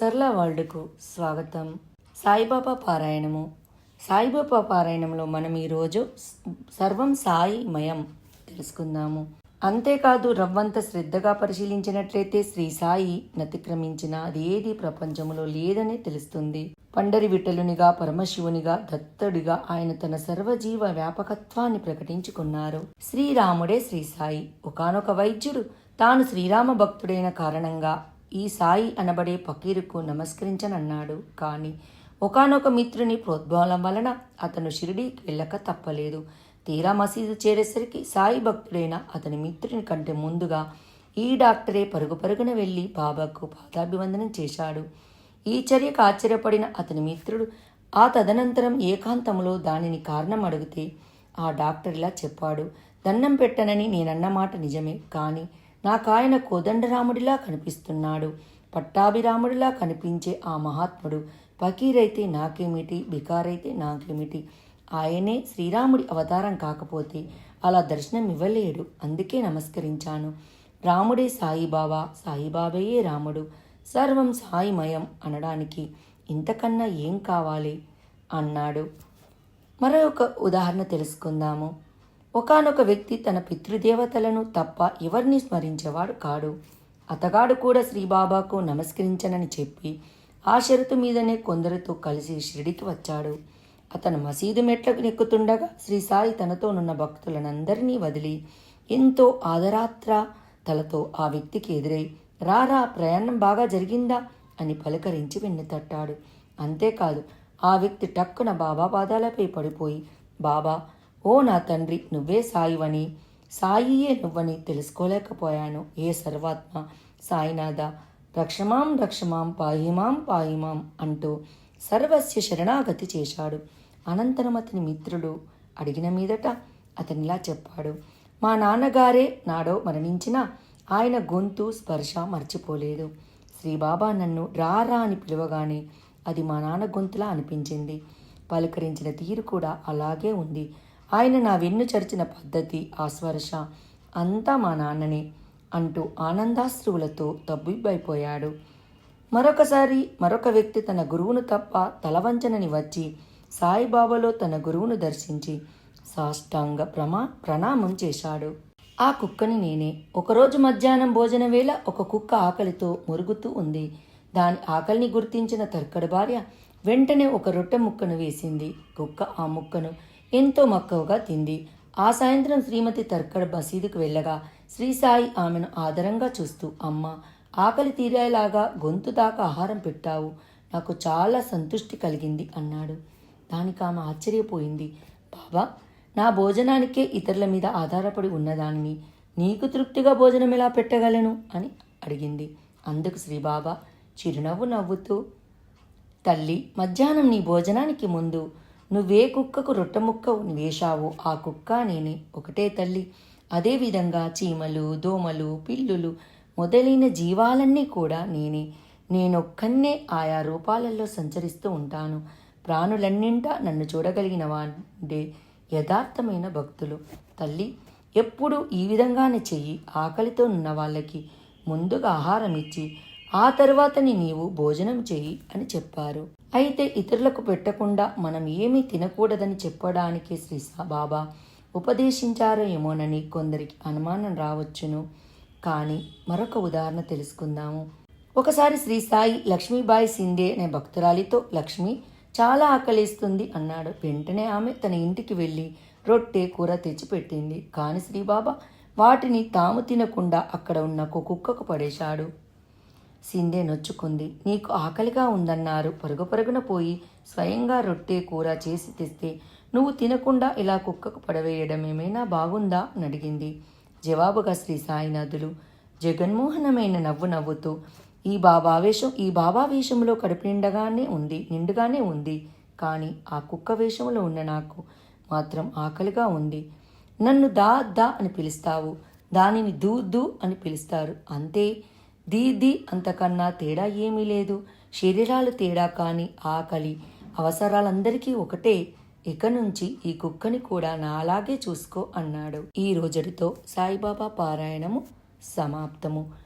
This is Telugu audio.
సర్లా వరల్డ్కు స్వాగతం. సాయిబాబా పారాయణము. సాయిబాబా పారాయణంలో మనం ఈరోజు సర్వం సాయిమయం తెలుసుకుందాము. అంతేకాదు రవ్వంత శ్రద్ధగా పరిశీలించినట్లయితే శ్రీ సాయి నతిక్రమించిన అది ఏది ప్రపంచంలో లేదని తెలుస్తుంది. పండరి విఠలునిగా పరమశివునిగా దత్తుడిగా ఆయన తన సర్వజీవ వ్యాపకత్వాన్ని ప్రకటించుకున్నారు. శ్రీరాముడే శ్రీ సాయి. ఒకానొక వైద్యుడు తాను శ్రీరామ భక్తుడైన కారణంగా ఈ సాయి అనబడే పకీరుకు నమస్కరించనన్నాడు. కానీ ఒకానొక మిత్రుని ప్రోద్బలం వలన అతను షిరిడీకి వెళ్ళక తప్పలేదు. తీరా మసీదు చేరేసరికి సాయి భక్తుడైన అతని మిత్రుని కంటే ముందుగా ఈ డాక్టరే పరుగు పరుగున వెళ్ళి బాబాకు పాదాభివందనం చేశాడు. ఈ చర్యకు ఆశ్చర్యపడిన అతని మిత్రుడు ఆ తదనంతరం ఏకాంతంలో దానిని కారణం అడిగితే ఆ డాక్టర్ ఇలా చెప్పాడు. దండం పెట్టనని నేనన్న మాట నిజమే. కానీ నాకాయన కోదండరాముడిలా కనిపిస్తున్నాడు. పట్టాభిరాముడిలా కనిపించే ఆ మహాత్ముడు ఫకీరైతే నాకేమిటి? బికారైతే నాకేమిటి? ఆయనే శ్రీరాముడి అవతారం కాకపోతే అలా దర్శనం ఇవ్వలేడు అందుకే నమస్కరించాను. రాముడే సాయిబాబా సాయిబాబాయే రాముడు. సర్వం సాయిమయం అనడానికి ఇంతకన్నా ఏం కావాలి? అన్నాడు. మరొక ఉదాహరణ తెలుసుకుందాము. ఒకానొక వ్యక్తి తన పితృదేవతలను తప్ప ఎవరిని స్మరించేవాడు కాడు. అతగాడు కూడా శ్రీబాబాకు నమస్కరించనని చెప్పి ఆ షరతు మీదనే కొందరితో కలిసి షిరిడికి వచ్చాడు. అతను మసీదు మెట్లకు నెక్కుతుండగా శ్రీ సాయి తనతోనున్న భక్తులనందరినీ వదిలి ఎంతో ఆదరాత్ర తలతో ఆ వ్యక్తికి ఎదురై రారా ప్రయాణం బాగా జరిగిందా? అని పలకరించి వెన్నుతట్టాడు అంతేకాదు ఆ వ్యక్తి టక్కున బాబా పాదాలపై పడిపోయి బాబా ఓ నా తండ్రి నువ్వే సాయివని. సాయియే నువ్వని తెలుసుకోలేకపోయాను. ఏ సర్వాత్మ? సాయినాథ. రక్షమాం రక్షమాం పాయిమాం పాయిమాం అంటూ సర్వస్య శరణాగతి చేశాడు. అనంతరం అతని మిత్రుడు అడిగిన మీదట అతనిలా చెప్పాడు మా నాన్నగారే నాడో మరణించిన ఆయన గొంతు స్పర్శ మర్చిపోలేదు. శ్రీబాబా నన్ను రారా అని పిలవగానే అది మా నాన్న గొంతులా అనిపించింది. పలకరించిన తీరు కూడా అలాగే ఉంది. ఆయన నా వెన్ను చరిచిన పద్ధతి ఆ అంతా మా నాన్ననే అంటూ ఆనందాశ్రువులతో తబ్బిబ్బైపోయాడు. మరొకసారి మరొక వ్యక్తి తన గురువును తప్ప తలవంచనని వచ్చి సాయిబాబాలో తన గురువును దర్శించి సాష్టాంగ ప్రమా ప్రణామం చేశాడు. ఆ కుక్కని నేనే ఒకరోజు మధ్యాహ్నం భోజన వేళ ఒక కుక్క ఆకలితో మురుగుతూ ఉంది. దాని ఆకలిని గుర్తించిన తర్కడు భార్య వెంటనే ఒక రొట్టె ముక్కను వేసింది. కుక్క ఆ ముక్కను ఎంతో మక్కువగా తింది. ఆ సాయంత్రం శ్రీమతి తర్కడ మసీదుకు వెళ్ళగా శ్రీ సాయి ఆమెను ఆదరంగా చూస్తూ అమ్మ ఆకలి తీరేలాగా గొంతు దాకా ఆహారం పెట్టావు. నాకు చాలా సంతృష్టి కలిగింది అన్నాడు. దానికి ఆమె ఆశ్చర్యపోయింది. బాబా నా భోజనానికే ఇతరుల మీద ఆధారపడి ఉన్నదానిని నీకు తృప్తిగా భోజనం ఎలా పెట్టగలను? అని అడిగింది. అందుకు శ్రీబాబా చిరునవ్వు నవ్వుతూ తల్లి మధ్యాహ్నం నీ భోజనానికి ముందు నువ్వే కుక్కకు రొట్టెముక్క వేశావో ఆ కుక్క నేనే ఒకటే తల్లి. అదేవిధంగా చీమలు దోమలు పిల్లులు మొదలైన జీవాలన్నీ కూడా నేనే. నేనొక్కన్నే ఆయా రూపాలలో సంచరిస్తూ ఉంటాను. ప్రాణులన్నింటా నన్ను చూడగలిగిన వాడే యథార్థమైన భక్తులు. తల్లి ఎప్పుడు ఈ విధంగానే చెయ్యి. ఆకలితో ఉన్న వాళ్ళకి ముందుగా ఆహారం ఇచ్చి ఆ తర్వాతని నీవు భోజనం చెయ్యి అని చెప్పారు. అయితే ఇతరులకు పెట్టకుండా మనం ఏమీ తినకూడదని చెప్పడానికి శ్రీ బాబా ఉపదేశించారో ఏమోనని కొందరికి అనుమానం రావచ్చును. కానీ మరొక ఉదాహరణ తెలుసుకుందాము. ఒకసారి శ్రీ సాయి లక్ష్మీబాయి సిందే అనే భక్తురాలితో లక్ష్మి చాలా ఆకలిస్తుంది అన్నాడు. వెంటనే ఆమె తన ఇంటికి వెళ్ళి రొట్టె కూర తెచ్చిపెట్టింది. కానీ శ్రీబాబా వాటిని తాము తినకుండా అక్కడ ఉన్న ఒక కుక్కకు పడేశాడు. సిందే నొచ్చుకుంది. నీకు ఆకలిగా ఉందన్నారు. పరుగు పరుగున పోయి స్వయంగా రొట్టె కూర చేసి తెస్తే నువ్వు తినకుండా ఇలా కుక్కకు పడవేయడం ఏమైనా బాగుందా? అని అడిగింది. జవాబుగా శ్రీ సాయినాథులు జగన్మోహనమైన నవ్వు నవ్వుతూ ఈ బాబావేషం ఈ బాబావేషంలో కడుపు నిండగానే ఉంది నిండుగానే ఉంది. కానీ ఆ కుక్క వేషంలో ఉన్న నాకు మాత్రం ఆకలిగా ఉంది. నన్ను దా దా అని పిలుస్తావు. దానిని దూ దూ అని పిలుస్తారు. అంతే. దీ అంతకన్నా తేడా ఏమీ లేదు. శరీరాలు తేడా కానీ ఆకలి అవసరాలందరికీ ఒకటే. ఇక నుంచి ఈ కుక్కని కూడా నాలాగే చూసుకో అన్నాడు. ఈ రోజుతో సాయిబాబా పారాయణము సమాప్తము.